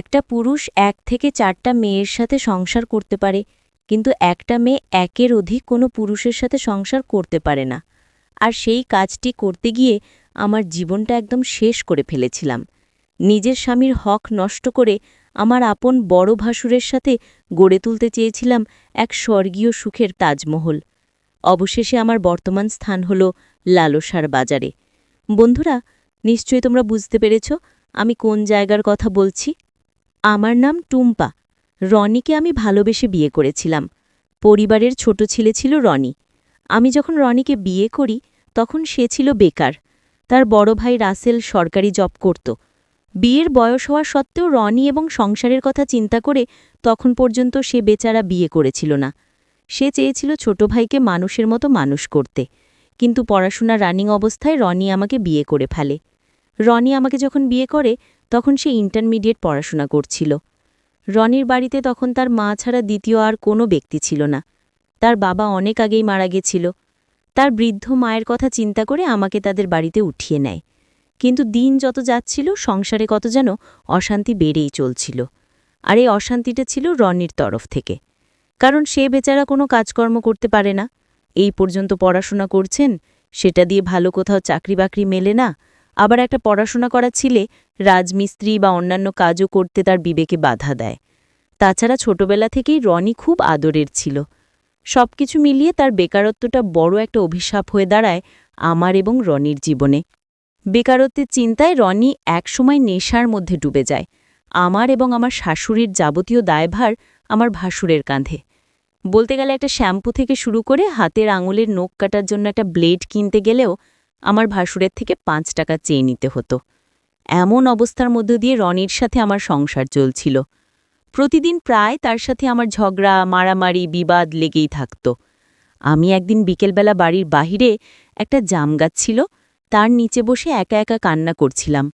একটা পুরুষ এক থেকে চারটা মেয়ের সাথে সংসার করতে পারে, কিন্তু একটা মেয়ে একের অধিক কোনো পুরুষের সাথে সংসার করতে পারে না। আর সেই কাজটি করতে গিয়ে আমার জীবনটা একদম শেষ করে ফেলেছিলাম। নিজের স্বামীর হক নষ্ট করে আমার আপন বড় ভাসুরের সাথে গড়ে তুলতে চেয়েছিলাম এক স্বর্গীয় সুখের তাজমহল। অবশেষে আমার বর্তমান স্থান হল লালসার বাজারে। বন্ধুরা, নিশ্চয়ই তোমরা বুঝতে পেরেছ আমি কোন জায়গার কথা বলছি? আমার নাম টুম্পা। রনিকে আমি ভালোবেসে বিয়ে করেছিলাম। পরিবারের ছোট ছেলে ছিল রনি। আমি যখন রনিকে বিয়ে করি, তখন সে ছিল বেকার। তার বড় ভাই রাসেল সরকারি জব করত। বিয়ের বয়স হওয়া সত্ত্বেও রনি এবং সংসারের কথা চিন্তা করে তখন পর্যন্ত সে বেচারা বিয়ে করেছিল না। সে চেয়েছিল ছোট ভাইকে মানুষের মতো মানুষ করতে। কিন্তু পড়াশোনা রানিং অবস্থায় রনি আমাকে বিয়ে করে ফেলে। রনি আমাকে যখন বিয়ে করে তখন সে ইন্টারমিডিয়েট পড়াশোনা করছিল। রনির বাড়িতে তখন তার মা ছাড়া দ্বিতীয় আর কোনো ব্যক্তি ছিল না। তার বাবা অনেক আগেই মারা গেছিল। তার বৃদ্ধ মায়ের কথা চিন্তা করে আমাকে তাদের বাড়িতে উঠিয়ে নেয়। কিন্তু দিন যত যাচ্ছিল, সংসারে কত যেন অশান্তি বেড়েই চলছিল। আর এই অশান্তিটা ছিল রনির তরফ থেকে। কারণ সে বেচারা কোনো কাজকর্ম করতে পারে না। এই পর্যন্ত পড়াশোনা করছেন, সেটা দিয়ে ভালো কোথাও চাকরি বাকরি মেলে না। আবার একটা পড়াশোনা করা ছিলে রাজমিস্ত্রি বা অন্যান্য কাজও করতে তার বিবেকে বাধা দেয়। তাছাড়া ছোটবেলা থেকেই রনি খুব আদরের ছিল। সবকিছু মিলিয়ে তার বেকারত্বটা বড় একটা অভিশাপ হয়ে দাঁড়ায় আমার এবং রনির জীবনে। বেকারত্বের চিন্তায় রনি একসময় নেশার মধ্যে ডুবে যায়। আমার এবং আমার শাশুড়ির যাবতীয় দায়ভার আমার ভাসুরের কাঁধে। বলতে গেলে একটা শ্যাম্পু থেকে শুরু করে হাতের আঙুলের নখ কাটার জন্য একটা ব্লেড কিনতে গেলেও আমার ভাসুরের থেকে পাঁচ টাকা চেয়ে নিতে হতো। এমন অবস্থার মধ্য দিয়ে রনির সাথে আমার সংসার চলছিল। প্রতিদিন প্রায় তার সাথে আমার ঝগড়া, মারামারি, বিবাদ লেগেই থাকত। আমি একদিন বিকেলবেলা বাড়ির বাহিরে একটা জাম গাছ ছিল, তার নিচে বসে একা একা কান্না করছিলাম।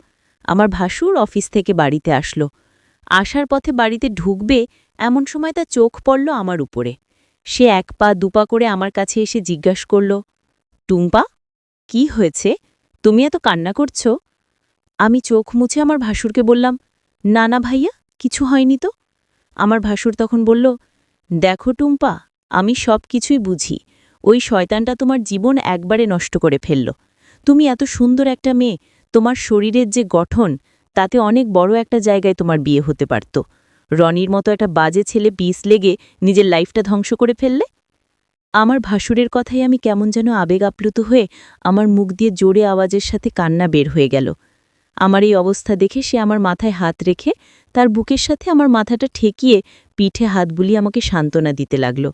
আমার ভাসুর অফিস থেকে বাড়িতে আসলো। আসার পথে বাড়িতে ঢুকবে এমন সময় তার চোখ পড়ল আমার উপরে। সে এক পা দুপা করে আমার কাছে এসে জিজ্ঞাস করল, টুম্পা কি হয়েছে? তুমি এত কান্না করছ? আমি চোখ মুছে আমার ভাসুরকে বললাম, না না ভাইয়া, কিছু হয়নি তো? আমার ভাসুর তখন বলল, দেখো টুম্পা, আমি সব কিছুই বুঝি। ওই শয়তানটা তোমার জীবন একবারে নষ্ট করে ফেলল। তুমি এত সুন্দর একটা মেয়ে, তোমার শরীরের যে গঠন, তাতে অনেক বড় একটা জায়গায় তোমার বিয়ে হতে পারত। রনির মতো একটা বাজে ছেলে বিষ লেগে নিজের লাইফটা ধ্বংস করে ফেললে? আমার ভাসুরের কথাই আমি কেমন যেন আবেগ আপ্লুত হয়ে আমার মুখ দিয়ে জোরে আওয়াজের সাথে কান্না বের হয়ে গেল। আমার এই অবস্থা দেখে সে আমার মাথায় হাত রেখে তার বুকের সাথে আমার মাথাটা ঠেকিয়ে পিঠে হাত বুলিয়ে আমাকে সান্ত্বনা দিতে লাগল।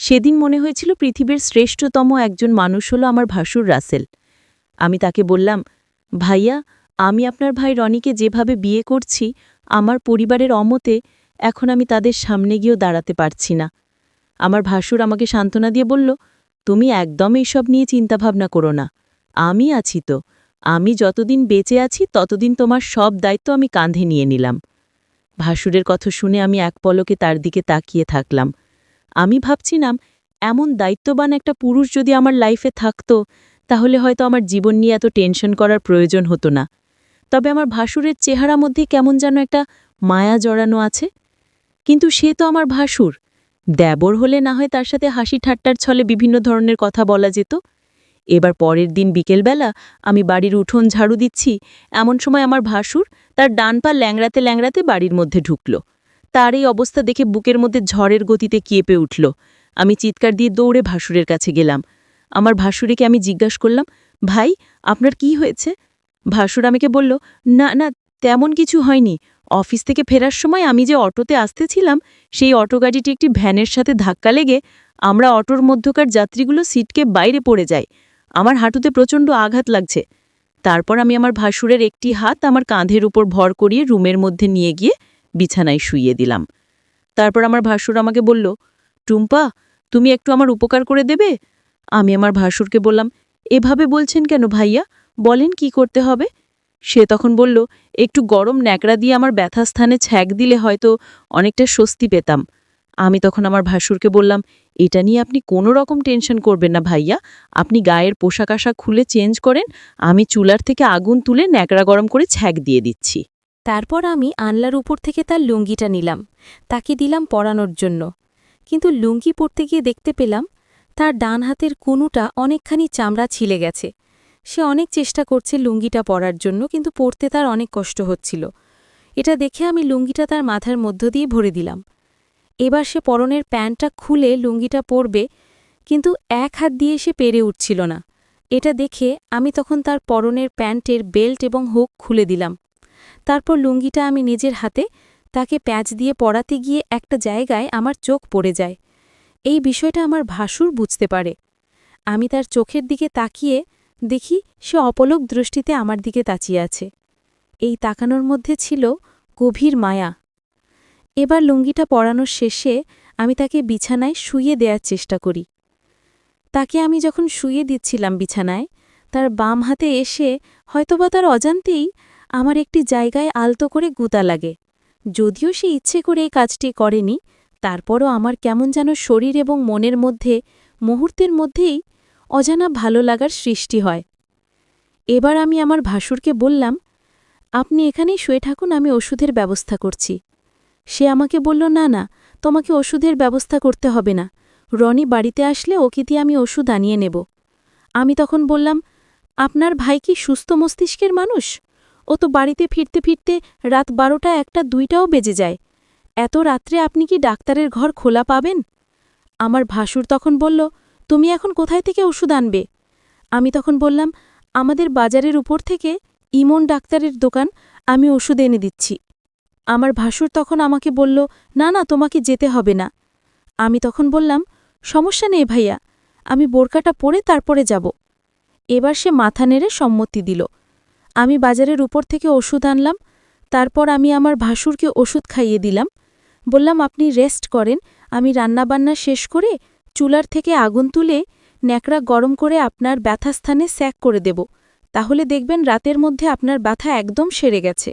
সেদিন মনে হয়েছিল পৃথিবীর শ্রেষ্ঠতম একজন মানুষ হলো আমার ভাসুর রাসেল। আমি তাকে বললাম, ভাইয়া, আমি আপনার ভাই রনিকে যেভাবে বিয়ে করছি, আমার পরিবারের অমতে এখন আমি তাদের সামনে গিয়েও দাঁড়াতে পারছি না। আমার ভাসুর আমাকে সান্ত্বনা দিয়ে বলল, তুমি একদম এইসব নিয়ে চিন্তাভাবনা করো না। আমি আছি তো। আমি যতদিন বেঁচে আছি, ততদিন তোমার সব দায়িত্ব আমি কাঁধে নিয়ে নিলাম ভাসুরের কথা শুনে আমি এক পলকে তার দিকে তাকিয়ে থাকলাম। আমি ভাবছিলাম, এমন দায়িত্ববান একটা পুরুষ যদি আমার লাইফে থাকত, তাহলে হয়তো আমার জীবন নিয়ে এত টেনশন করার প্রয়োজন হতো না। তবে আমার ভাসুরের চেহারা মধ্যে কেমন যেন একটা মায়া জড়ানো আছে। কিন্তু সে তো আমার ভাসুর। দেবর হলে না হয় তার সাথে হাসি ঠাট্টার ছলে বিভিন্ন ধরনের কথা বলা যেত। এবার পরের দিন বিকেলবেলা আমি বাড়ির উঠোন ঝাড়ু দিচ্ছি, এমন সময় আমার ভাসুর তার ডান পা ল্যাংড়াতে ল্যাংড়াতে বাড়ির মধ্যে ঢুকল। তার এই অবস্থা দেখে বুকের মধ্যে ঝড়ের গতিতে কেঁপে উঠল। আমি চিৎকার দিয়ে দৌড়ে ভাসুরের কাছে গেলাম। আমার ভাসুরেকে আমি জিজ্ঞাসা করলাম, ভাই, আপনার কি হয়েছে? ভাসুর আমাকে বলল, না না, তেমন কিছু হয়নি। অফিস থেকে ফেরার সময় আমি যে অটোতে আসতেছিলাম, সেই অটো গাড়িটি একটি ভ্যানের সাথে ধাক্কা লেগে আমরা অটোর মধ্যকার যাত্রীগুলো সিটকে বাইরে পড়ে যায় আমার হাঁটুতে প্রচণ্ড আঘাত লাগছে। তারপর আমি আমার ভাসুরের একটি হাত আমার কাঁধের উপর ভর করিয়ে রুমের মধ্যে নিয়ে গিয়ে বিছানায় শুইয়ে দিলাম। তারপর আমার ভাসুর আমাকে বলল, টুম্পা, তুমি একটু আমার উপকার করে দেবে? আমি আমার ভাসুরকে বললাম, এভাবে বলছেন কেন ভাইয়া? বলেন কি করতে হবে? সে তখন বলল, একটু গরম ন্যাকড়া দিয়ে আমার ব্যথা স্থানে ছ্যাক দিলে হয়তো অনেকটা স্বস্তি পেতাম। আমি তখন আমার ভাসুরকে বললাম, এটা নিয়ে আপনি কোনো রকম টেনশন করবেন না ভাইয়া। আপনি গায়ের পোশাক আশাক খুলে চেঞ্জ করেন, আমি চুলার থেকে আগুন তুলে ন্যাকড়া গরম করে ছ্যাক দিয়ে দিচ্ছি। তারপর আমি আনলার উপর থেকে তার লুঙ্গিটা নিলাম, তাকে দিলাম পরানোর জন্য। কিন্তু লুঙ্গি পরতে গিয়ে দেখতে পেলাম, তার ডান হাতের কুনুটা অনেকখানি চামড়া ছিলে গেছে। সে অনেক চেষ্টা করছে লুঙ্গিটা পরার জন্য, কিন্তু পরতে তার অনেক কষ্ট হচ্ছিল। এটা দেখে আমি লুঙ্গিটা তার মাথার মধ্য দিয়ে ভরে দিলাম। এবার সে পরনের প্যান্টটা খুলে লুঙ্গিটা পরবে, কিন্তু এক হাত দিয়ে সে পেরে উঠছিল না। এটা দেখে আমি তখন তার পরনের প্যান্টের বেল্ট এবং হুক খুলে দিলাম। তারপর লুঙ্গিটা আমি নিজের হাতে তাকে প্যাঁচ দিয়ে পরাতে গিয়ে একটা জায়গায় আমার চোখ পড়ে যায়। এই বিষয়টা আমার ভাসুর বুঝতে পারে। আমি তার চোখের দিকে তাকিয়ে দেখি সে অপলক দৃষ্টিতে আমার দিকে তাকিয়ে আছে। এই তাকানোর মধ্যে ছিল গভীর মায়া। এবার লুঙ্গিটা পরানোর শেষে আমি তাকে বিছানায় শুয়ে দেওয়ার চেষ্টা করি। তাকে আমি যখন শুয়ে দিচ্ছিলাম বিছানায়, তার বাম হাতে এসে হয়তোবা তার অজান্তেই আমার একটি জায়গায় আলতো করে গুতা লাগে। যদিও সে ইচ্ছে করে এই কাজটি করেনি, তারপরও আমার কেমন যেন শরীর এবং মনের মধ্যে, মুহূর্তের মধ্যেই অজানা ভালো লাগার সৃষ্টি হয়। এবার আমি আমার ভাসুরকে বললাম, আপনি এখানেই শুয়ে থাকুন, আমি ওষুধের ব্যবস্থা করছি। সে আমাকে বলল, না না, তোমাকে ওষুধের ব্যবস্থা করতে হবে না। রনি বাড়িতে আসলে ওকে দিয়ে আমি ওষুধ আনিয়ে নেব। আমি তখন বললাম, আপনার ভাই কি সুস্থ মস্তিষ্কের মানুষ? ও তো বাড়িতে ফিরতে ফিরতে রাত বারোটা, একটা দুইটাও বেজে যায়। এত রাত্রে আপনি কি ডাক্তারের ঘর খোলা পাবেন? আমার ভাসুর তখন বলল তুমি এখন কোথায় থেকে ওষুধ আনবে? আমি তখন বললাম, আমাদের বাজারের উপর থেকে ইমন ডাক্তারের দোকান আমি ওষুধ এনে দিচ্ছি। আমার ভাসুর তখন আমাকে বলল, না না, তোমাকে যেতে হবে না। আমি তখন বললাম, সমস্যা নেই ভাইয়া, আমি বোরকাটা পরে তারপরে যাব। এবার সে মাথা নেড়ে সম্মতি দিল। আমি বাজারের উপর থেকে ওষুধ আনলাম, তারপর আমি আমার ভাসুরকে ওষুধ খাইয়ে দিলাম। বললাম, আপনি রেস্ট করেন, আমি রান্নাবান্না শেষ করে চুলার থেকে আগুন তুলে ন্যাকড়া গরম করে আপনার ব্যথাস্থানে স্যাক করে দেব। তাহলে দেখবেন রাতের মধ্যে আপনার ব্যথা একদম সেরে গেছে।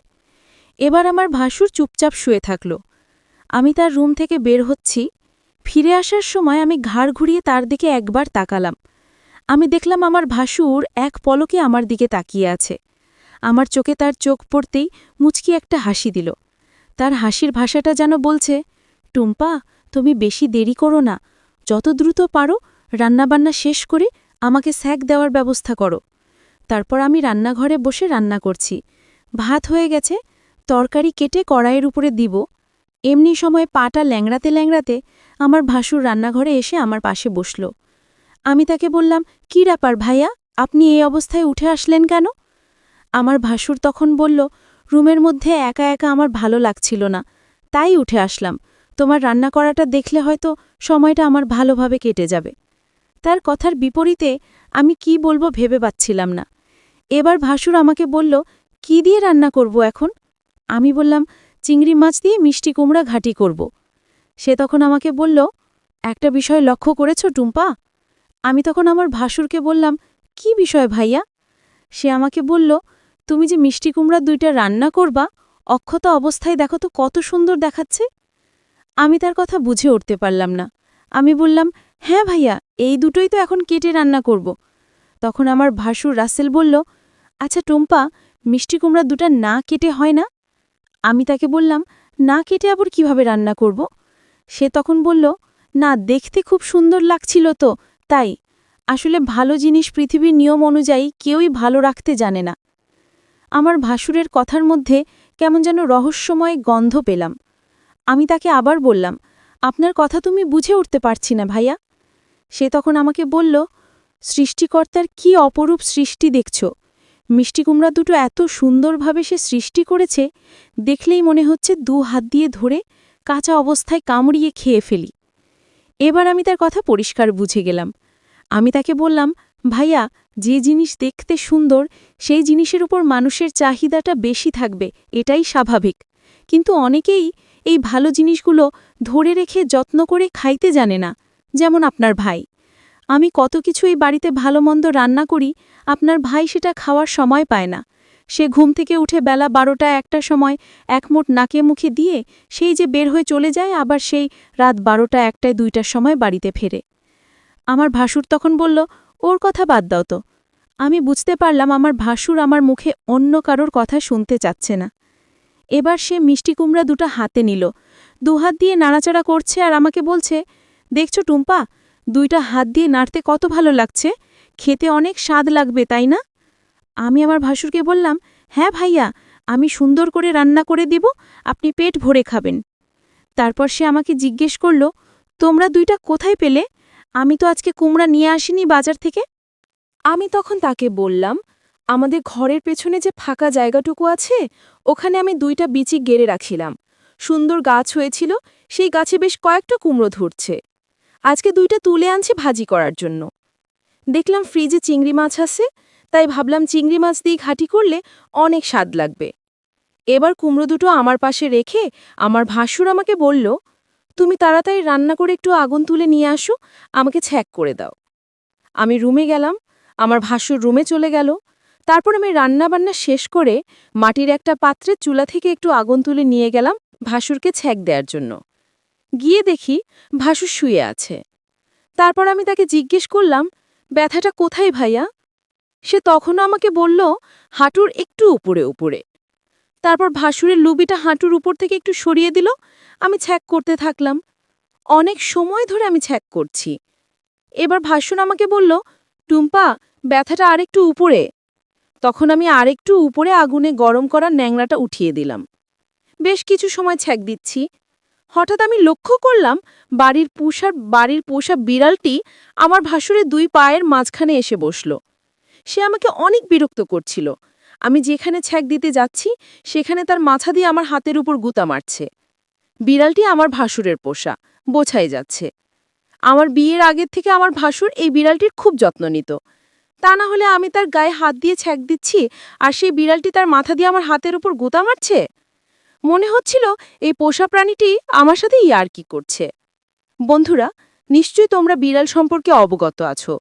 এবার আমার ভাসুর চুপচাপ শুয়ে থাকল। আমি তার রুম থেকে বের হচ্ছি। ফিরে আসার সময় আমি ঘাড় ঘুরিয়ে তার দিকে একবার তাকালাম। আমি দেখলাম আমার ভাসুর এক পলকে আমার দিকে তাকিয়ে আছে। আমার চোখে তার চোখ পড়তেই মুচকি একটা হাসি দিল। তার হাসির ভাষাটা যেন বলছে, টুম্পা, তুমি বেশি দেরি করো না। যত দ্রুত পারো, রান্নাবান্না শেষ করে আমাকে স্যাক দেওয়ার ব্যবস্থা করো। তারপর আমি রান্নাঘরে বসে রান্না করছি। ভাত হয়ে গেছে, তরকারি কেটে কড়াইয়ের উপরে দিব। এমনি সময় পাটা ল্যাংড়াতে ল্যাংড়াতে আমার ভাসুর রান্নাঘরে এসে আমার পাশে বসল। আমি তাকে বললাম, কি ব্যাপার ভাইয়া, আপনি এই অবস্থায় উঠে আসলেন কেন? আমার ভাসুর তখন বলল, রুমের মধ্যে একা একা আমার ভালো লাগছিল না, তাই উঠে আসলাম। তোমার রান্না করাটা দেখলে হয়তো সময়টা আমার ভালোভাবে কেটে যাবে। তার কথার বিপরীতে আমি কি বলব ভেবে পাচ্ছিলাম না। এবার ভাসুর আমাকে বলল, কি দিয়ে রান্না করব এখন? আমি বললাম, চিংড়ি মাছ দিয়ে মিষ্টি কুমড়া ঘাটি করব। সে তখন আমাকে বলল, একটা বিষয় লক্ষ্য করেছ টুম্পা? আমি তখন আমার ভাসুরকে বললাম, কি বিষয় ভাইয়া? সে আমাকে বলল, তুমি যে মিষ্টি কুমড়া দুইটা রান্না করবা, অক্ষত অবস্থায় দেখো তো কত সুন্দর দেখাচ্ছে। আমি তার কথা বুঝে উঠতে পারলাম না। আমি বললাম হ্যাঁ ভাইয়া, এই দুটোই তো এখন কেটে রান্না করব। তখন আমার ভাসুর রাসেল বলল আচ্ছা টুম্পা, মিষ্টি কুমড়া দুটা না কেটে হয় না? আমি তাকে বললাম, না কেটে আবার কীভাবে রান্না করব? সে তখন বলল, না, দেখতে খুব সুন্দর লাগছিল তো, তাই। আসলে ভালো জিনিস পৃথিবীর নিয়ম অনুযায়ী কেউই ভালো রাখতে জানে না। আমার ভাসুরের কথার মধ্যে কেমন যেন রহস্যময় গন্ধ পেলাম। আমি তাকে আবার বললাম, আপনার কথা তুমি বুঝে উঠতে পারছি না ভাইয়া। সে তখন আমাকে বলল, সৃষ্টিকর্তার কি অপরূপ সৃষ্টি দেখছ? মিষ্টি কুমড়া দুটো এত সুন্দরভাবে সে সৃষ্টি করেছে, দেখলেই মনে হচ্ছে দু হাত দিয়ে ধরে কাঁচা অবস্থায় কামড়িয়ে খেয়ে ফেলি। এবার আমি তার কথা পরিষ্কার বুঝে গেলাম। আমি তাকে বললাম, ভাইয়া, যে জিনিস দেখতে সুন্দর, সেই জিনিসের উপর মানুষের চাহিদাটা বেশি থাকবে, এটাই স্বাভাবিক। কিন্তু অনেকেই এই ভালো জিনিসগুলো ধরে রেখে যত্ন করে খাইতে জানে না, যেমন আপনার ভাই। আমি কত কিছু এই বাড়িতে ভালো মন্দ রান্না করি, আপনার ভাই সেটা খাওয়ার সময় পায় না। সে ঘুম থেকে উঠে বেলা বারোটা একটা সময় একমোট নাকে মুখে দিয়ে সেই যে বের হয়ে চলে যায়, আবার সেই রাত বারোটা একটায় দুইটার সময় বাড়িতে ফেরে। আমার ভাসুর তখন বলল, ওর কথা বাদ দাও তো। আমি বুঝতে পারলাম আমার ভাসুর আমার মুখে অন্য কারোর কথা শুনতে চাচ্ছে না। এবার সে মিষ্টি কুমড়া দুটো হাতে নিল। দুহাত দিয়ে নাড়াচাড়া করছে আর আমাকে বলছে, দেখছ টুম্পা, দুইটা হাত দিয়ে নাড়তে কত ভালো লাগছে। খেতে অনেক স্বাদ লাগবে, তাই না? আমি আমার ভাসুরকে বললাম হ্যাঁ ভাইয়া, আমি সুন্দর করে রান্না করে দিব, আপনি পেট ভরে খাবেন। তারপর সে আমাকে জিজ্ঞেস করল, তোমরা দুইটা কোথায় পেলে? আমি তো আজকে কুমড়া নিয়ে আসিনি বাজার থেকে? আমি তখন তাকে বললাম আমাদের ঘরের পেছনে যে ফাঁকা জায়গাটুকু আছে, ওখানে আমি দুইটা বিচি গেড়ে রাখিলাম। সুন্দর গাছ হয়েছিল, সেই গাছে বেশ কয়েকটা কুমড়ো ধরছে। আজকে দুইটা তুলে আনছি ভাজি করার জন্য। দেখলাম ফ্রিজে চিংড়ি মাছ আছে, তাই ভাবলাম চিংড়ি মাছ দিয়ে ঘাটি করলে অনেক স্বাদ লাগবে। এবার কুমড়ো দুটো আমার পাশে রেখে আমার ভাসুর আমাকে বলল, তুমি তাড়াতাড়ি রান্না করে একটু আগুন তুলে নিয়ে আসো, আমাকে ছ্যাক করে দাও। আমি রুমে গেলাম, আমার ভাসুর রুমে চলে গেল তারপর আমি রান্না বান্না শেষ করে মাটির একটা পাত্রের চুলা থেকে একটু আগুন তুলে নিয়ে গেলাম ভাসুরকে ছ্যাক দেওয়ার জন্য। গিয়ে দেখি ভাসুর শুয়ে আছে। তারপর আমি তাকে জিজ্ঞেস করলাম, ব্যথাটা কোথায় ভাইয়া? সে তখনও আমাকে বলল, হাঁটুর একটু উপরে উপরে। তারপর ভাসুরের লুবিটা হাঁটুর উপর থেকে একটু সরিয়ে দিল, আমি ছ্যাক করতে থাকলাম। অনেক সময় ধরে আমি ছ্যাক করছি। এবার ভাসুর আমাকে বলল, টুম্পা, ব্যথাটা আরেকটু উপরে। তখন আমি আরেকটু উপরে আগুনে গরম করা ন্যাংরাটা উঠিয়ে দিলাম। বেশ কিছু সময় ছ্যাক দিচ্ছি। হঠাৎ আমি লক্ষ্য করলাম, বাড়ির পোষার, বাড়ির পোষা বিড়ালটি আমার ভাসুরের দুই পায়ের মাঝখানে এসে বসল। সে আমাকে অনেক বিরক্ত করছিল। আমি যেখানে ছ্যাক দিতে যাচ্ছি, সেখানে তার মাথা দিয়ে আমার হাতের উপর গুতা মারছে। বিড়ালটি আমার ভাসুরের পোষা, বোঝাই যাচ্ছে। আমার বিয়ের আগের থেকে আমার ভাসুর এই বিড়ালটির খুব যত্ন নিত। তা না হলে আমি তার গায়ে হাত দিয়ে ছ্যাক দিচ্ছি আর সেই বিড়ালটি তার মাথা দিয়ে আমার হাতের উপর গোতা মারছে? মনে হচ্ছিল এই পোষা প্রাণীটি আমার সাথে ইয়ার্কি করছে। বন্ধুরা, নিশ্চয়ই তোমরা বিড়াল সম্পর্কে অবগত আছো।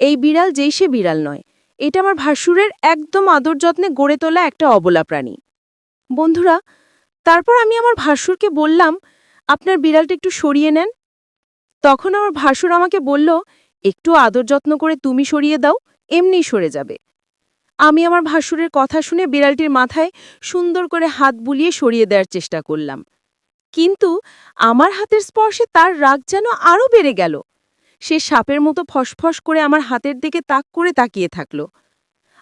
এই বিড়াল যেই সে বিড়াল নয়, এটা আমার ভাসুরের একদম আদর যত্নে গড়ে তোলা একটা অবলা প্রাণী। বন্ধুরা, তারপর আমি আমার ভাসুরকে বললাম, আপনার বিড়ালটা একটু সরিয়ে নেন। তখন আমার ভাসুর আমাকে বলল, একটু আদর যত্ন করে তুমি সরিয়ে দাও। এমনি সরে যাবে। আমি আমার ভাসুরের কথা শুনে বিড়ালটির মাথায় সুন্দর করে হাত বুলিয়ে সরিয়ে দেওয়ার চেষ্টা করলাম। কিন্তু আমার হাতের স্পর্শে তার রাগ যেন আরও বেড়ে গেল। সে সাপের মতো ফসফস করে আমার হাতের দিকে তাক করে তাকিয়ে থাকল।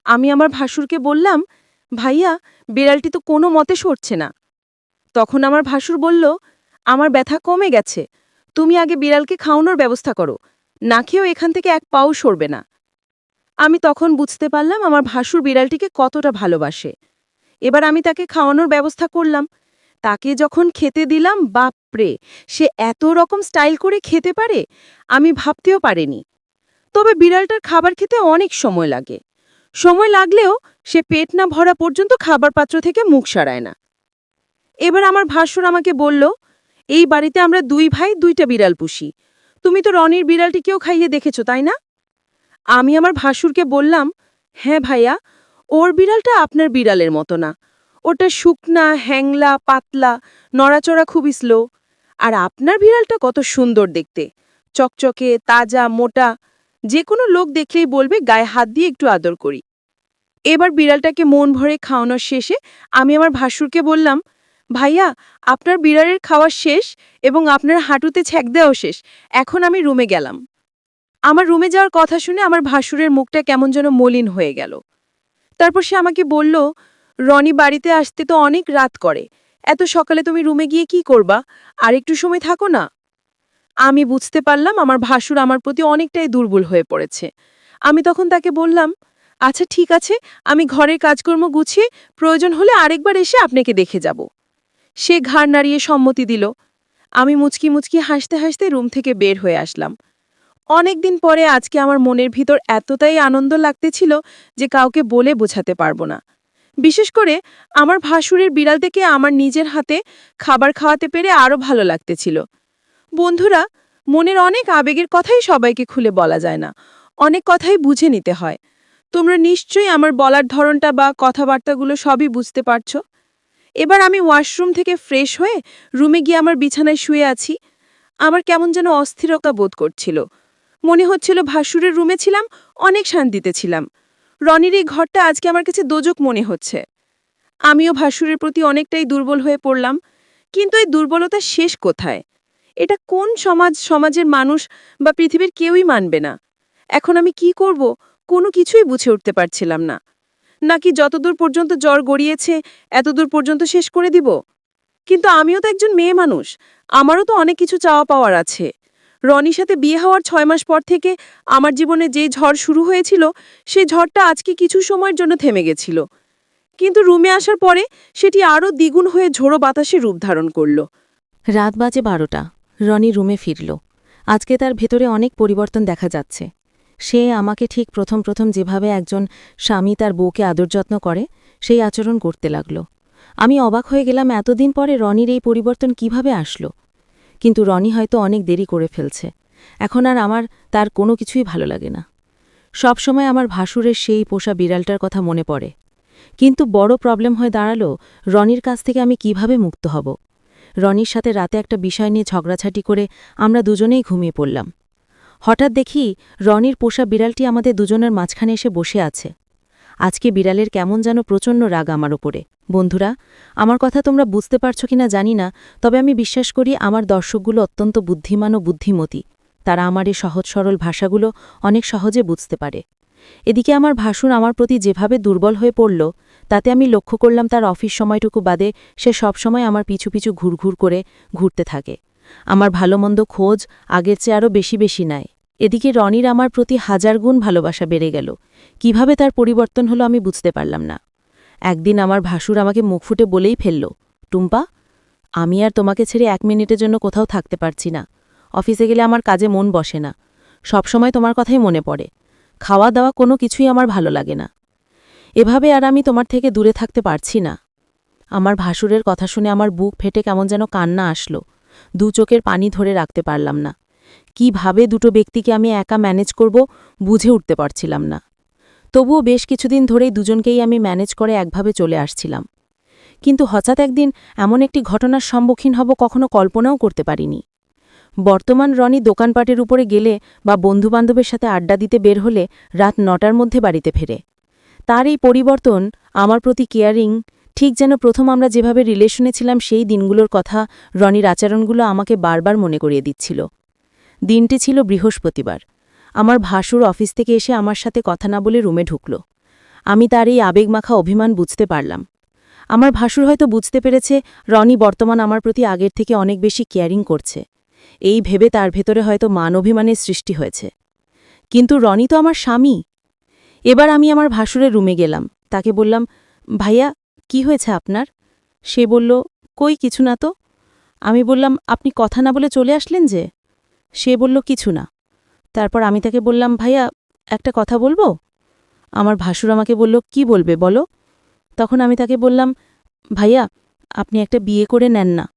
আমি আমার ভাসুরকে বললাম, ভাইয়া, বিড়ালটি তো কোনো মতে সরছে না। তখন আমার ভাসুর বলল, আমার ব্যথা কমে গেছে। তুমি আগে বিড়ালকে খাওয়ানোর ব্যবস্থা করো। না খেয়েও এখান থেকে এক পাও সরবে না। আমি তখন বুঝতে পারলাম আমার ভাসুর বিড়ালটিকে কতটা ভালোবাসে। এবার আমি তাকে খাওয়ানোর ব্যবস্থা করলাম। তাকে যখন খেতে দিলাম, বাপরে, সে এত রকম স্টাইল করে খেতে পারে? আমি ভাবতেও পারিনি। তবে বিড়ালটার খাবার খেতে অনেক সময় লাগে। সময় লাগলেও সে পেট না ভরা পর্যন্ত খাবার পাত্র থেকে মুখ সারায় না। এবার আমার ভাসুর আমাকে বলল, এই বাড়িতে আমরা দুই ভাই, দুইটা বিড়াল পুষি। তুমি তো রনির বিড়ালটিকেও খাইয়ে দেখেছ, তাই না? আমি আমার ভাসুরকে বললাম হ্যাঁ ভাইয়া, ওর বিড়ালটা আপনার বিড়ালের মতো না। ওটা শুকনা, হ্যাংলা, পাতলা, নড়াচড়া খুবই স্লো আর আপনার বিড়ালটা কত সুন্দর দেখতে। চকচকে, তাজা, মোটা। যে কোনো লোক দেখলেই বলবে, গায়ে হাত দিয়ে একটু আদর করি। এবার বিড়ালটাকে মন ভরে খাওয়ানোর শেষে আমি আমার ভাসুরকে বললাম, ভাইয়া, আপনার বিড়ালের খাওয়া শেষ এবং আপনার হাঁটুতে ছ্যাক দেওয়াও শেষ। এখন আমি রুমে গেলাম। আমার রুমে যাওয়ার কথা শুনে আমার ভাসুরের মুখটা কেমন যেন মলিন হয়ে গেল। তারপর সে আমাকে বলল, রনি বাড়িতে আসতে তো অনেক রাত করে। এত সকালে তুমি রুমে গিয়ে কি করবা? আর একটু সময় থাকো না। আমি বুঝতে পারলাম আমার ভাসুর আমার প্রতি অনেকটাই দুর্বল হয়ে পড়েছে। আমি তখন তাকে বললাম আচ্ছা ঠিক আছে, আমি ঘরের কাজকর্ম গুছিয়ে প্রয়োজন হলে আরেকবার এসে আপনাকে দেখে যাব। সে ঘাড় নাড়িয়ে সম্মতি দিল। আমি মুচকি মুচকি হাসতে হাসতে রুম থেকে বের হয়ে আসলাম। অনেকদিন পরে আজকে আমার মনের ভিতর এতটাই আনন্দ লাগতেছিল যে কাউকে বলে বোঝাতে পারব না। বিশেষ করে আমার ভাসুরের বিড়াল থেকে আমার নিজের হাতে খাবার খাওয়াতে পেরে আরও ভালো লাগতেছিল। বন্ধুরা, মনের অনেক আবেগের কথাই সবাইকে খুলে বলা যায় না। অনেক কথাই বুঝে নিতে হয়। তোমরা নিশ্চয়ই আমার বলার ধরনটা বা কথাবার্তাগুলো সবই বুঝতে পারছ। এবার আমি ওয়াশরুম থেকে ফ্রেশ হয়ে রুমে গিয়ে আমার বিছানায় শুয়ে আছি। আমার কেমন যেন অস্থিরতা বোধ করছিল। মনে হচ্ছিল ভাসুরের রুমে ছিলাম, অনেক শান্তিতে ছিলাম। রনির এই ঘরটা আজকে আমার কাছে দোজক মনে হচ্ছে। আমিও ভাসুরের প্রতি অনেকটাই দুর্বল হয়ে পড়লাম, কিন্তু এই দুর্বলতা শেষ কোথায়? এটা কোন সমাজ, সমাজের মানুষ বা পৃথিবীর কেউই মানবে না। এখন আমি কি করব? কোনো কিছুই বুঝে উঠতে পারছিলাম না। নাকি যতদূর পর্যন্ত জ্বর গড়িয়েছে, এতদূর পর্যন্ত শেষ করে দিব? কিন্তু আমিও তো একজন মেয়ে মানুষ, আমারও তো অনেক কিছু চাওয়া পাওয়ার আছে। রনির সাথে বিয়ে হওয়ার ছয় মাস পর থেকে আমার জীবনে যে ঝড় শুরু হয়েছিল, সেই ঝড়টা আজকে কিছু সময়ের জন্য থেমে গেছিল। কিন্তু রুমে আসার পরে সেটি আরও দ্বিগুণ হয়ে ঝোড়ো বাতাসে রূপ ধারণ করল। রাত বাজে বারোটা। রনি রুমে ফিরল। আজকে তার ভেতরে অনেক পরিবর্তন দেখা যাচ্ছে। সে আমাকে ঠিক প্রথম প্রথম যেভাবে একজন স্বামী তার বউকে আদর যত্ন করে, সেই আচরণ করতে লাগল। আমি অবাক হয়ে গেলাম এতদিন পরে রনির এই পরিবর্তন কীভাবে আসলো। কিন্তু রনি হয়তো অনেক দেরি করে ফেলছে। এখন আর আমার তার কোনো কিছুই ভালো লাগে না। সব সময় আমার ভাসুরের সেই পোষা বিড়ালটার কথা মনে পড়ে। কিন্তু বড় প্রবলেম হয়ে দাঁড়াল রনির কাছ থেকে আমি কীভাবে মুক্ত হব। রনির সাথে রাতে একটা বিষয় নিয়ে ঝগড়াঝাটি করে আমরা দুজনেই ঘুমিয়ে পড়লাম। হঠাৎ দেখি রনির পোষা বিড়ালটি আমাদের দুজনের মাঝখানে এসে বসে আছে। আজকে বিড়ালের কেমন যেন প্রচণ্ড রাগ আমার ওপরে বন্ধুরা, আমার কথা তোমরা বুঝতে পারছ কিনা জানি না, তবে আমি বিশ্বাস করি আমার দর্শকগুলো অত্যন্ত বুদ্ধিমান ও বুদ্ধিমতী। তারা আমার এই সহজ সরল ভাষাগুলো অনেক সহজে বুঝতে পারে। এদিকে আমার ভাসুর আমার প্রতি যেভাবে দুর্বল হয়ে পড়ল, তাতে আমি লক্ষ্য করলাম তার অফিস সময়টুকু বাদে সে সবসময় আমার পিছু পিছু ঘুরঘুর করে ঘুরতে থাকে। আমার ভালোমন্দ খোঁজ আগের চেয়ে আরও বেশি বেশি নেয়। এদিকে রনির আমার প্রতি হাজার গুণ ভালোবাসা বেড়ে গেল। কীভাবে তার পরিবর্তন হলো আমি বুঝতে পারলাম না। একদিন আমার ভাসুর আমাকে মুখ ফুটে বলেই ফেলল, টুম্পা, আমি আর তোমাকে ছেড়ে এক মিনিটের জন্য কোথাও থাকতে পারছি না। অফিসে গেলে আমার কাজে মন বসে না। সবসময় তোমার কথাই মনে পড়ে। খাওয়া দাওয়া কোনো কিছুই আমার ভালো লাগে না। এভাবে আর আমি তোমার থেকে দূরে থাকতে পারছি না। আমার ভাসুরের কথা শুনে আমার বুক ফেটে কেমন যেন কান্না আসলো। দু চোখের পানি ধরে রাখতে পারলাম না। কীভাবে দুটো ব্যক্তিকে আমি একা ম্যানেজ করব বুঝে উঠতে পারছিলাম না। তবুও বেশ কিছুদিন ধরেই দুজনকেই আমি ম্যানেজ করে একভাবে চলে আসছিলাম। কিন্তু হঠাৎ একদিন এমন একটি ঘটনার সম্মুখীন হব কখনো কল্পনাও করতে পারিনি। বর্তমান রনি দোকানপাটের উপরে গেলে বা বন্ধুবান্ধবের সাথে আড্ডা দিতে বের হলে রাত নটার মধ্যে বাড়িতে ফেরে। তার এই পরিবর্তন, আমার প্রতি কেয়ারিং, ঠিক যেন প্রথম আমরা যেভাবে রিলেশনে ছিলাম সেই দিনগুলোর কথা রনির আচরণগুলো আমাকে বারবার মনে করিয়ে দিচ্ছিল। দিনটি ছিল বৃহস্পতিবার। আমার ভাসুর অফিস থেকে এসে আমার সাথে কথা না বলে রুমে ঢুকল। আমি তার এই আবেগমাখা অভিমান বুঝতে পারলাম। আমার ভাসুর হয়তো বুঝতে পেরেছে, রনি বর্তমান আমার প্রতি আগের থেকে অনেক বেশি কেয়ারিং করছে। এই ভেবে তার ভেতরে হয়তো মান অভিমানের সৃষ্টি হয়েছে। কিন্তু রনি তো আমার স্বামী। এবার আমি আমার ভাসুরের রুমে গেলাম। তাকে বললাম, ভাইয়া, কি হয়েছে আপনার? সে বলল, কই, কিছু না তো। আমি বললাম, আপনি কথা না বলে চলে আসলেন যে? সে বলল, কিছু না। তারপর আমি তাকে বললাম, ভাইয়া, একটা কথা বলব? আমার ভাসুর আমাকে বলল, কি বলবে বলো? তখন আমি তাকে বললাম, ভাইয়া, আপনি একটা বিয়ে করে নেন না।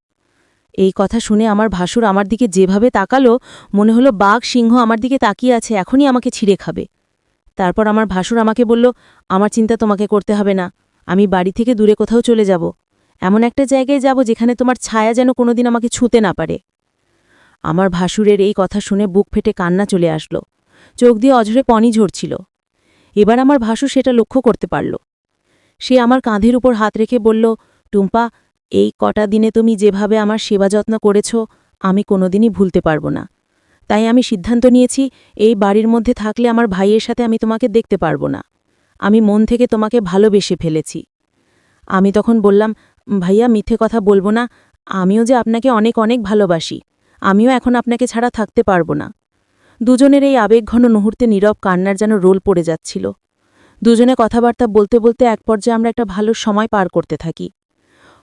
এই কথা শুনে আমার ভাসুর আমার দিকে যেভাবে তাকালো, মনে হলো বাঘ সিংহ আমার দিকে তাকিয়ে আছে, এখনই আমাকে ছিঁড়ে খাবে। তারপর আমার ভাসুর আমাকে বলল, আমার চিন্তা তোমাকে করতে হবে না, আমি বাড়ি থেকে দূরে কোথাও চলে যাব। এমন একটা জায়গায় যাব যেখানে তোমার ছায়া যেন কোনোদিন আমাকে ছুঁতে না পারে। আমার ভাসুরের এই কথা শুনে বুক ফেটে কান্না চলে আসলো। চোখ দিয়ে অঝরে পনি ঝরছিল। এবার আমার ভাসু সেটা লক্ষ্য করতে পারল। সে আমার কাঁধের উপর হাত রেখে বলল, টুম্পা, এই কটা দিনে তুমি যেভাবে আমার সেবা যত্ন করেছ, আমি কোনোদিনই ভুলতে পারব না। তাই আমি সিদ্ধান্ত নিয়েছি, এই বাড়ির মধ্যে থাকলে আমার ভাইয়ের সাথে আমি তোমাকে দেখতে পারব না। আমি মন থেকে তোমাকে ভালোবেসে ফেলেছি। আমি তখন বললাম, ভাইয়া, মিথ্যে কথা বলব না। আমিও যে আপনাকে অনেক অনেক ভালোবাসি। আমিও এখন আপনাকে ছাড়া থাকতে পারব না। দুজনের এই আবেগঘন মুহূর্তে নীরব কান্নার যেন রোল পড়ে যাচ্ছিল। দুজনে কথাবার্তা বলতে বলতে এক পর্যায়ে আমরা একটা ভালো সময় পার করতে থাকি।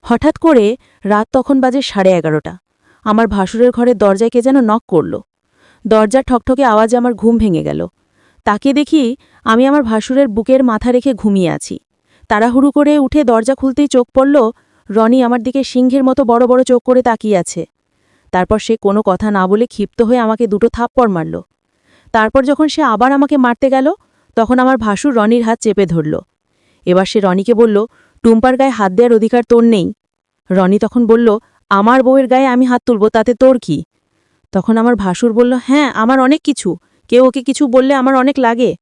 হঠাৎ করে রাত তখন বাজে সাড়ে এগারোটা। আমার ভাসুরের ঘরের দরজায় কে যেন নক করল। দরজার ঠকঠকে আওয়াজে আমার ঘুম ভেঙে গেল। তাকে দেখি আমি আমার ভাসুরের বুকের মাথা রেখে ঘুমিয়ে আছি। তাড়াহুড়ো করে উঠে দরজা খুলতেই চোখ পড়ল, রনি আমার দিকে সিংহের মতো বড় বড় চোখ করে তাকিয়ে আছে। তারপর সে কোনো কথা না বলে ক্ষিপ্ত হয়ে আমাকে দুটো থাপ্পড় মারল। তারপর যখন সে আবার আমাকে মারতে গেল, তখন আমার ভাসুর রনির হাত চেপে ধরল। এবার সে রনিকে বলল, টুম্পার গায়ে হাত দেওয়ার অধিকার তোর নেই। রনি তখন বলল, আমার বউয়ের গায়ে আমি হাত তুলব, তাতে তোর কি? তখন আমার ভাসুর বলল হ্যাঁ আমার অনেক কিছু। কেউ ওকে কিছু বললে আমার অনেক লাগে।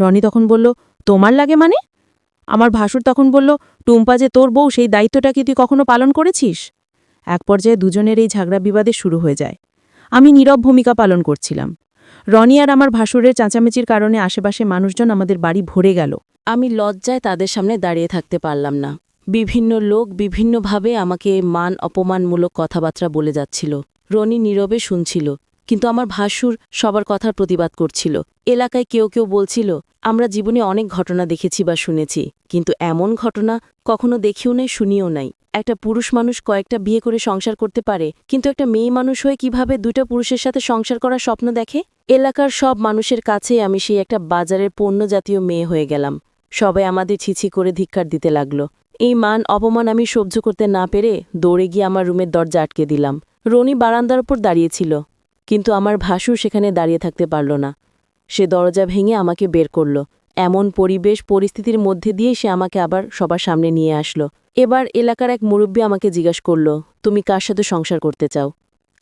রনি তখন বলল, তোমার লাগে মানে? আমার ভাসুর তখন বলল, টুম্পা যে তোর বউ, সেই দায়িত্বটা কি তুই কখনো পালন করেছিস? এক পর্যায়ে দুজনের এই ঝগড়া বিবাদে শুরু হয়ে যায়। আমি নীরব ভূমিকা পালন করছিলাম। রনি আর আমার ভাসুরের চাঁচামেচির কারণে আশেপাশে মানুষজন আমাদের বাড়ি ভরে গেল। আমি লজ্জায় তাদের সামনে দাঁড়িয়ে থাকতে পারলাম না। বিভিন্ন লোক বিভিন্নভাবে আমাকে মান অপমানমূলক কথাবার্তা বলে যাচ্ছিল। রনি নীরবে শুনছিল, কিন্তু আমার ভাসুর সবার কথার প্রতিবাদ করছিল। এলাকায় কেউ কেউ বলছিল, আমরা জীবনে অনেক ঘটনা দেখেছি বা শুনেছি, কিন্তু এমন ঘটনা কখনো দেখিও নাই, শুনিও নাই। একটা পুরুষ মানুষ কয়েকটা বিয়ে করে সংসার করতে পারে, কিন্তু একটা মেয়ে মানুষ হয়ে কীভাবে দুটো পুরুষের সাথে সংসার করার স্বপ্ন দেখে? এলাকার সব মানুষের কাছে আমি সেই একটা বাজারের পণ্য জাতীয় মেয়ে হয়ে গেলাম। সবাই আমাদের ছিছি করে ধিক্কার দিতে লাগল। এই মান অপমান আমি সহ্য করতে না পেরে দৌড়ে গিয়ে আমার রুমের দরজা আটকে দিলাম। রনি বারান্দার উপর দাঁড়িয়েছিল, কিন্তু আমার ভাসু সেখানে দাঁড়িয়ে থাকতে পারল না। সে দরজা ভেঙে আমাকে বের করল। এমন পরিবেশ পরিস্থিতির মধ্যে দিয়ে সে আমাকে আবার সবার সামনে নিয়ে আসলো। এবার এলাকার এক মুরব্বী আমাকে জিজ্ঞাসা করল, তুমি কার সাথে সংসার করতে চাও?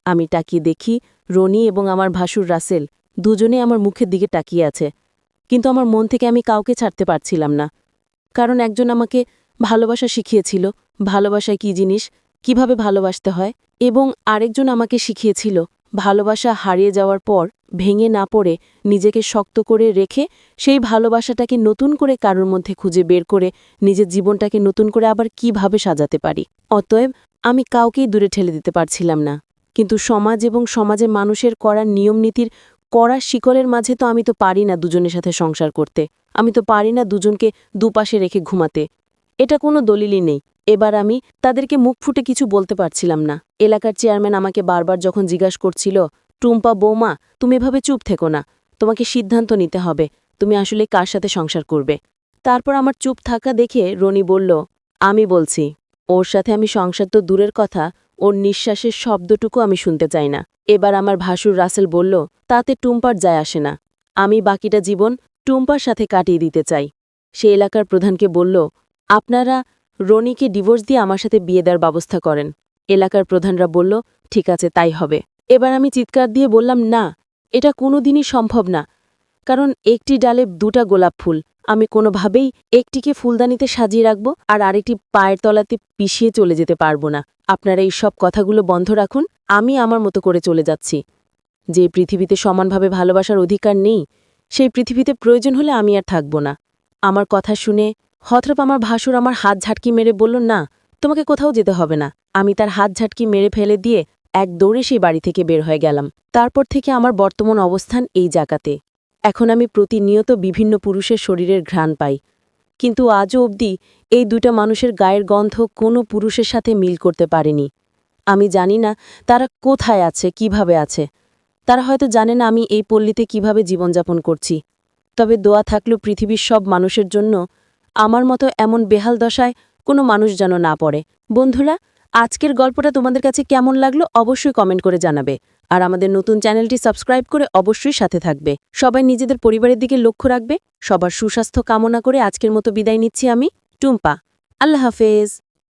আমি তাকিয়ে দেখি রনি এবং আমার ভাসুর রাসেল দুজনে আমার মুখের দিকে তাকিয়ে আছে, কিন্তু আমার মন থেকে আমি কাউকে ছাড়তে পারছিলাম না। কারণ একজন আমাকে ভালোবাসা শিখিয়েছিল, ভালোবাসায় কি জিনিস, কীভাবে ভালোবাসতে হয়, এবং আরেকজন আমাকে শিখিয়েছিল ভালোবাসা হারিয়ে যাওয়ার পর ভেঙে না পড়ে নিজেকে শক্ত করে রেখে সেই ভালোবাসাটাকে নতুন করে কারোর মধ্যে খুঁজে বের করে নিজের জীবনটাকে নতুন করে আবার কীভাবে সাজাতে পারি? অতএব আমি কাউকেই দূরে ঠেলে দিতে পারছিলাম না। কিন্তু সমাজ এবং সমাজের মানুষের করার নিয়মনীতির কড়া শিকলের মাঝে তো আমি তো পারি না দুজনের সাথে সংসার করতে। আমি তো পারি না দুজনকে দুপাশে রেখে ঘুমাতে। এটা কোনো দলিলই নেই। এবার আমি তাদেরকে মুখ ফুটে কিছু বলতে পারছিলাম না। এলাকার চেয়ারম্যান আমাকে বারবার যখন জিজ্ঞাসা করছিল, টুম্পা বৌমা, তুমি এভাবে চুপ থেকো না। তোমাকে সিদ্ধান্ত নিতে হবে। তুমি আসলে কার সাথে সংসার করবে? তারপর আমার চুপ থাকা দেখে রনি বলল, আমি বলছি, ওর সাথে আমি সংসার তো দূরের কথা, ওর নিঃশ্বাসের শব্দটুকু আমি শুনতে চাই না। এবার আমার ভাসুর রাসেল বলল, তাতে টুম্পার যায় আসে না। আমি বাকিটা জীবন টুম্পার সাথে কাটিয়ে দিতে চাই। সে এলাকার প্রধানকে বলল, আপনারা রনিকে ডিভোর্স দিয়ে আমার সাথে বিয়ে দেওয়ার ব্যবস্থা করেন। এলাকার প্রধানরা বলল, ঠিক আছে, তাই হবে। এবার আমি চিৎকার দিয়ে বললাম, না, এটা কোনো দিনই সম্ভব না। কারণ একটি ডালে দুটা গোলাপ ফুল। আমি কোনোভাবেই একটিকে ফুলদানিতে সাজিয়ে রাখব আর আরেকটি পায়ের তলাতে পিষিয়ে চলে যেতে পারব না। আপনারা এই সব কথাগুলো বন্ধ রাখুন, আমি আমার মতো করে চলে যাচ্ছি। যে পৃথিবীতে সমানভাবে ভালোবাসার অধিকার নেই, সেই পৃথিবীতে প্রয়োজন হলে আমি আর থাকব না। আমার কথা শুনে হথরপ আমার ভাসুর আমার হাত ঝাটকি মেরে বলল, না, তোমাকে কোথাও যেতে হবে না। আমি তার হাত ঝাটকি মেরে ফেলে দিয়ে এক দৌড়ে সেই বাড়ি থেকে বের হয়ে গেলাম। তারপর থেকে আমার বর্তমান অবস্থান এই জায়গাতে এখন আমি প্রতিনিয়ত বিভিন্ন পুরুষের শরীরের ঘ্রাণ পাই। কিন্তু আজও অবধি এই দুটা মানুষের গায়ের গন্ধ কোনো পুরুষের সাথে মিল করতে পারেনি। আমি জানি না তারা কোথায় আছে, কীভাবে আছে। তারা হয়তো জানে না আমি এই পল্লীতে কীভাবে জীবনযাপন করছি। তবে দোয়া থাকলেও পৃথিবীর সব মানুষের জন্য আমার মতো এমন বেহাল দশায় কোনো মানুষ যেন না পড়ে। বন্ধুরা, আজকের গল্পটা তোমাদের কাছে কেমন লাগল অবশ্যই কমেন্ট করে জানাবে। আর আমাদের নতুন চ্যানেলটি সাবস্ক্রাইব করে অবশ্যই সাথে থাকবে। সবাই নিজেদের পরিবারের দিকে লক্ষ্য রাখবে। সবার সুস্বাস্থ্য কামনা করে আজকের মতো বিদায় নিচ্ছি আমি, টুম্পা। আল্লাহ হাফেজ।